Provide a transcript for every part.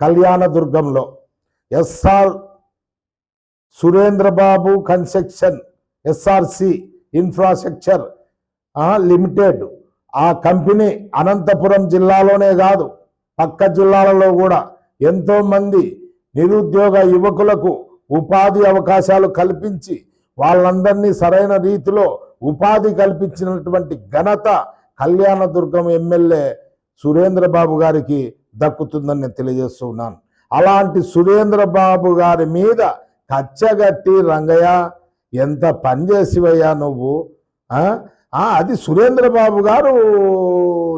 కళ్యాణదుర్గంలో. SR Surendrababu construction SRC infrastructure limited. ఆ company Anantapur జిల్లాలోనే కాదు పక్క జిల్లాలలో కూడా ఎంతోమంది నిరుద్యోగ యువకులకు ఉపాధి అవకాశాలు కల్పించి వాళ్ళందరినీ సరైన రీతిలో ఉపాధి కల్పించినటువంటి ఘనత కళ్యాణదుర్గం ఎమ్మెల్యే సురేంద్రబాబు గారికి దక్కుతుందని నేను తెలియజేస్తున్నాను. అలాంటి సురేంద్రబాబు గారి మీద కచ్చగట్టి రంగయ్య ఎంత పని చేసివయ్యా నువ్వు? అది సురేంద్ర అది సురేంద్రబాబు గారు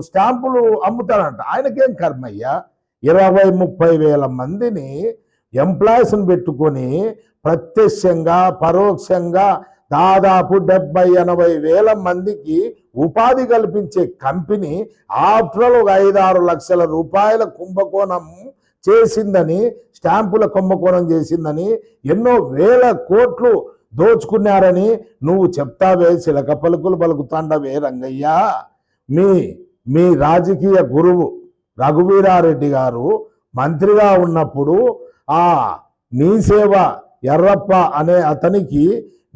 స్టాంపులు అమ్ముతారంట. ఆయనకేం కర్మయ్యా? ఇరవై ముప్పై వేల మందిని ఎంప్లాయీస్ని పెట్టుకొని ప్రత్యక్షంగా పరోక్షంగా దాదాపు డెబ్బై ఎనభై వేల మందికి ఉపాధి కల్పించే కంపెనీ ఆఫ్టర్ ఒక ఐదారు లక్షల రూపాయల కుంభకోణం చేసిందని స్టాంపుల కుంభకోణం చేసిందని ఎన్నో వేల కోట్లు దోచుకున్నారని నువ్వు చెప్తావే చిలక పలుకులు పలుకుతాండవే రంగయ్య. మీ మీ రాజకీయ గురువు రఘువీరారెడ్డి గారు మంత్రిగా ఉన్నప్పుడు ఆ మీ సేవ ఎర్రప్ప అనే అతనికి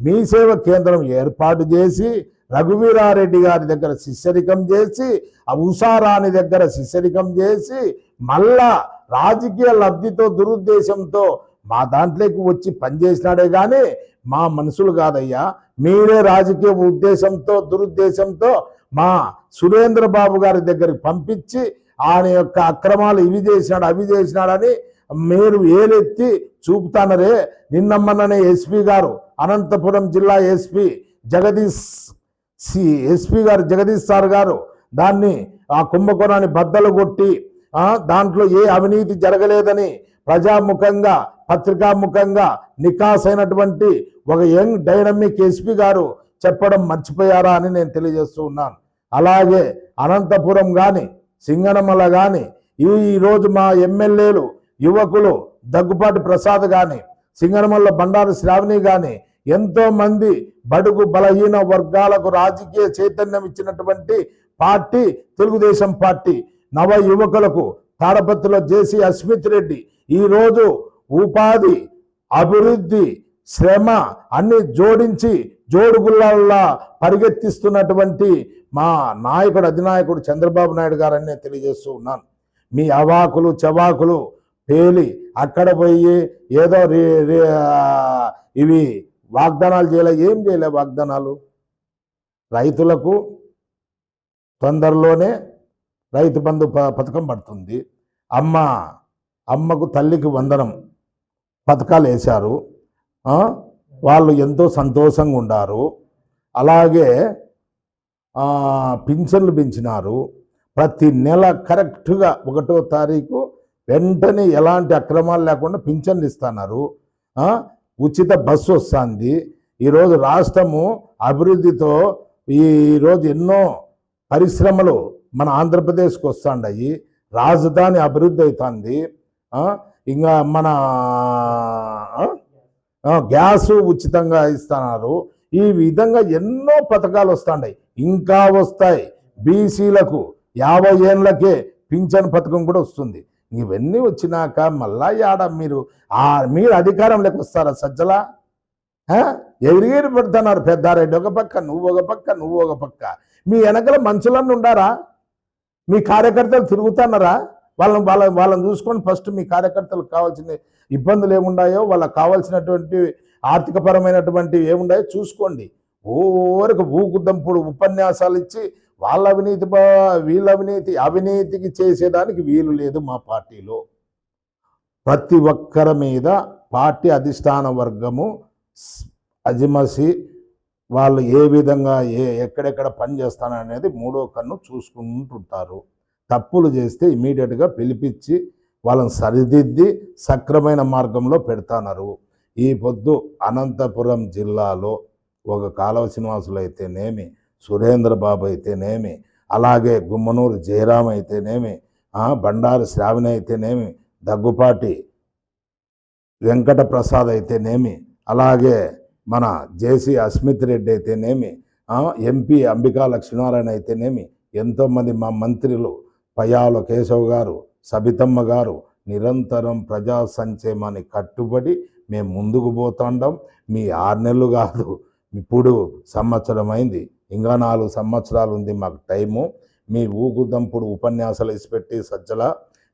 మీ సేవ కేంద్రం ఏర్పాటు చేసి రఘువీరారెడ్డి గారి దగ్గర శిష్యరికం చేసి ఆ ఉషారాణి దగ్గర శిష్యరికం చేసి మళ్ళా రాజకీయ లబ్ధితో దురుద్దేశంతో మా దాంట్లోకి వచ్చి పనిచేసినాడే కానీ మా మనుషులు కాదయ్యా. మీరే రాజకీయ ఉద్దేశంతో దురుద్దేశంతో మా సురేంద్ర బాబు గారి దగ్గరికి పంపించి ఆయన యొక్క అక్రమాలు ఇవి చేసినాడు అవి చేసినాడని మీరు ఏలెత్తి చూపుతానరే నిన్నమ్మననే ఎస్పీ గారు అనంతపురం జిల్లా ఎస్పీ జగదీష్ సి ఎస్పీ గారు జగదీష్ సార్ గారు దాన్ని ఆ కుంభకోణాన్ని బద్దలు కొట్టి దాంట్లో ఏ అవినీతి జరగలేదని ప్రజాముఖంగా పత్రికాముఖంగా నికాస్ అయినటువంటి ఒక యంగ్ డైనమిక్ ఎస్పీ గారు చెప్పడం మర్చిపోయారా అని నేను తెలియజేస్తూ ఉన్నాను. అలాగే అనంతపురం కానీ సింగనమల కానీ ఈ ఈరోజు మా ఎమ్మెల్యేలు యువకులు దగ్గుపాటి ప్రసాద్ కానీ సింగరమల్ల బండారు శ్రావణి కానీ ఎంతో మంది బడుగు బలహీన వర్గాలకు రాజకీయ చైతన్యం ఇచ్చినటువంటి పార్టీ తెలుగుదేశం పార్టీ. నవ యువకులకు తాడపత్రిలో జేసీ అస్మిత్ రెడ్డి ఈరోజు ఉపాధి అభివృద్ధి శ్రమ అన్ని జోడించి జోడుగుళ్ళల్లా పరిగెత్తిస్తున్నటువంటి మా నాయకుడు అధినాయకుడు చంద్రబాబు నాయుడు గారని తెలియజేస్తూ ఉన్నాను. మీ అవాకులు చవాకులు తేలి అక్కడ పోయి ఏదో ఇవి వాగ్దానాలు చేయలే. ఏం చేయలే వాగ్దానాలు? రైతులకు తొందరలోనే రైతు బంధు ప- పథకం పడుతుంది. అమ్మ అమ్మకు తల్లికి వందనం పథకాలు వేశారు. వాళ్ళు ఎంతో సంతోషంగా ఉండారు. అలాగే పింఛన్లు పెంచినారు. ప్రతి నెల కరెక్ట్గా ఒకటో తారీఖు వెంటనే ఎలాంటి అక్రమాలు లేకుండా పింఛన్లు ఇస్తున్నారు. ఉచిత బస్సు వస్తుంది. ఈరోజు రాష్ట్రము అభివృద్ధితో ఈరోజు ఎన్నో పరిశ్రమలు మన ఆంధ్రప్రదేశ్కి వస్తుండయి. రాజధాని అభివృద్ధి అవుతుంది. ఇంకా మన గ్యాసు ఉచితంగా ఇస్తున్నారు. ఈ విధంగా ఎన్నో పథకాలు వస్తున్నాయి ఇంకా వస్తాయి. బీసీలకు యాభై ఏళ్ళకే పింఛన్ పథకం కూడా వస్తుంది. ఇవన్నీ వచ్చినాక మళ్ళా యాడ మీరు ఆ మీరు అధికారంలోకి వస్తారా సజ్జలా? ఎవరిగేరు పెడుతున్నారు పెద్దారెడ్డి. ఒక పక్క నువ్వు ఒక పక్క నువ్వు ఒక పక్క. మీ వెనకల మనుషులన్నీ ఉండారా? మీ కార్యకర్తలు తిరుగుతున్నారా? వాళ్ళని వాళ్ళ వాళ్ళని చూసుకొని ఫస్ట్ మీ కార్యకర్తలకు కావాల్సిన ఇబ్బందులు ఏమున్నాయో వాళ్ళకి కావాల్సినటువంటి ఆర్థికపరమైనటువంటి ఏముండాయో చూసుకోండి. ఓరికి ఊకుద్దంపుడు ఉపన్యాసాలు ఇచ్చి వాళ్ళ అవినీతి వీళ్ళ అవినీతి అవినీతికి చేసేదానికి వీలు లేదు మా పార్టీలో. ప్రతి ఒక్కరి మీద పార్టీ అధిష్టాన వర్గము అజిమసి వాళ్ళు ఏ విధంగా ఏ ఎక్కడెక్కడ పని చేస్తాననేది మూడో కన్ను చూసుకుంటుంటారు. తప్పులు చేస్తే ఇమీడియట్గా పిలిపించి వాళ్ళని సరిదిద్ది సక్రమైన మార్గంలో పెడతాన్నారు ఈ పొద్దు అనంతపురం జిల్లాలో ఒక కాలవ శ్రీనివాసులు అయితేనేమి సురేంద్ర బాబు అయితేనేమి అలాగే గుమ్మనూరు జయరాం అయితేనేమి బండారు శ్రావణి అయితేనేమి దగ్గుపాటి వెంకట ప్రసాద్ అయితేనేమి అలాగే మన జేసీ అస్మిత్ రెడ్డి అయితేనేమి ఎంపీ అంబికా లక్ష్మీనారాయణ అయితేనేమి ఎంతోమంది మా మంత్రులు పయాల కేశవ్ గారు సబితమ్మ గారు నిరంతరం ప్రజా సంక్షేమాన్ని కట్టుబడి మేము ముందుకు పోతాండం. మీ ఆరు నెలలు కాదు ఇప్పుడు సంవత్సరం అయింది. ఇంకా నాలుగు సంవత్సరాలు ఉంది మాకు టైము. మీ ఊగుదంపుడు ఉపన్యాసాలు ఇసిపెట్టి సజ్జల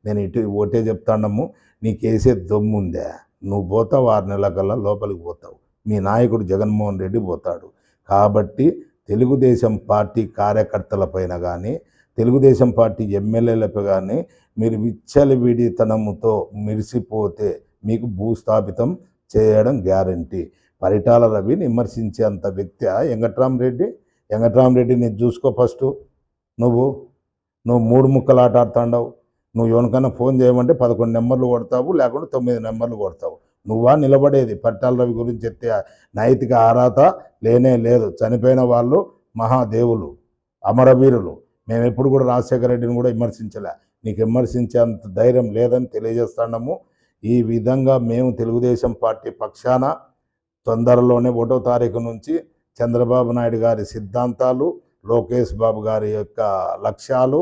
నేను ఇటు ఒకటే చెప్తాడము నీకేసే వేసే దమ్ము ఉందే నువ్వు పోతావు ఆరు నెలల కల్లా లోపలికి పోతావు. మీ నాయకుడు జగన్మోహన్ రెడ్డి పోతాడు. కాబట్టి తెలుగుదేశం పార్టీ కార్యకర్తల పైన కానీ తెలుగుదేశం పార్టీ ఎమ్మెల్యేలపై కానీ మీరు విచ్చలవిడితనముతో మెరిసిపోతే మీకు భూస్థాపితం చేయడం గ్యారంటీ. పరిటాల రవిని విమర్శించేంత వ్యక్తి వెంకట్రామరెడ్డి? వెంకట్రామరెడ్డిని చూసుకో ఫస్ట్. నువ్వు నువ్వు మూడు ముక్కలు ఆట ఆడుతాండవు. నువ్వు ఎవరికైనా ఫోన్ చేయమంటే పదకొండు నెంబర్లు కొడతావు లేకుంటే తొమ్మిది నెంబర్లు కొడతావు. నువ్వా నిలబడేది? పట్టాల రవి గురించి చెప్తే నైతిక ఆరాత లేనే లేదు. చనిపోయిన వాళ్ళు మహాదేవులు అమరవీరులు. మేము ఎప్పుడు కూడా రాజశేఖర రెడ్డిని కూడా విమర్శించలే. నీకు విమర్శించేంత ధైర్యం లేదని తెలియజేస్తున్నాము ఈ విధంగా మేము తెలుగుదేశం పార్టీ పక్షాన తొందరలోనే ఒకటో తారీఖు నుంచి చంద్రబాబు నాయుడు గారి సిద్ధాంతాలు లోకేష్ బాబు గారి యొక్క లక్ష్యాలు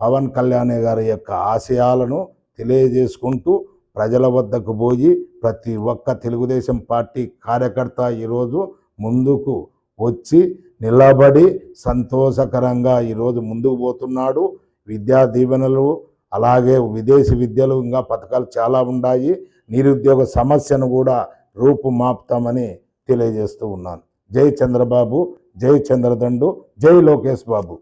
పవన్ కళ్యాణ్ గారి యొక్క ఆశయాలను తెలియజేసుకుంటూ ప్రజల వద్దకు పోయి ప్రతి ఒక్క తెలుగుదేశం పార్టీ కార్యకర్త ఈరోజు ముందుకు వచ్చి నిలబడి సంతోషకరంగా ఈరోజు ముందుకు పోతున్నాడు. విద్యా దీవెనలు అలాగే విదేశీ విద్యలు ఇంకా పథకాలు చాలా ఉన్నాయి. నిరుద్యోగ సమస్యను కూడా రూపుమాపుతామని తెలియజేస్తూ ఉన్నాను. జై చంద్రబాబు జై చంద్రదండు జై లోకేష్ బాబు.